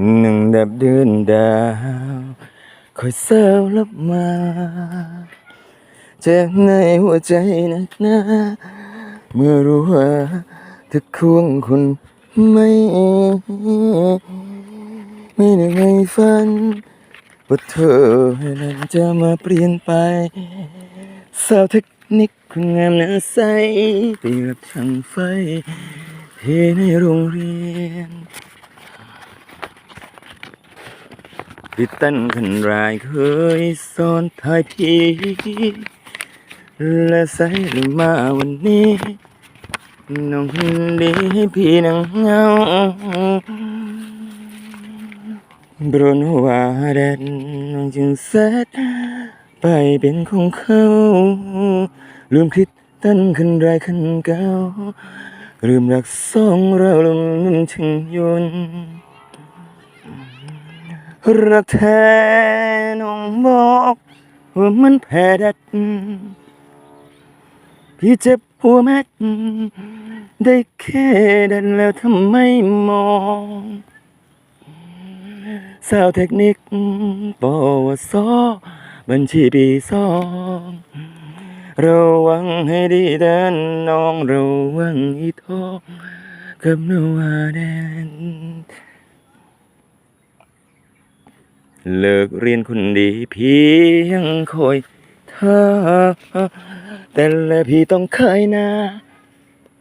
หนึ่งดับเดินดาวคอยเศร้าลับมาเจ็บในหัวใจนักหนาเมื่อรู้ว่าเธอควงคนไม่ ไม่ได้ไม่ฝันว่าเธอนั้นจะมาเปลี่ยนไปสาวเทคนิคคนงามน้าใสไปกับช่างไฟเทในโรงเรียน ดิตันขันรายเคยสอนทายพี่ และใส่ลงมาวันนี้น้องดีให้พี่นังเงาบรนว่าแดนน้องจึงเสร็จไปเป็นของเขาลืมคิดตั้นขึ้นไรายขึ้นเก่าลืมรักสองเราลมน้ำถึงยนต์ รักแท้น้องบอกว่ามันแพ้ดัด พี่เจ็บหัวแม็ดได้แค่ดันแล้วทำไมมอง สาวเทคนิคปวสบัญชีปีสองระวังให้ดีเดินน้องระวังอีทองกับนวาแดน เลิกเรียนคนดีเพียงคอยเธอ แต่และพี่ต้องขายน้า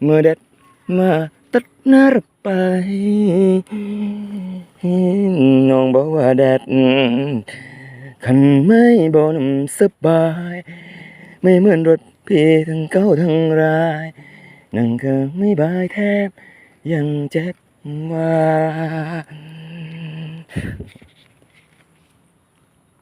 เมื่อแดดมาตัดหน้าเรไป น้องบอกว่าแดดคันไม่บนำสบาย ไม่เหมือนรถพี่ทั้งเก้าทั้งราย นั่งก็ไม่บายแทบยังเจ็บว่า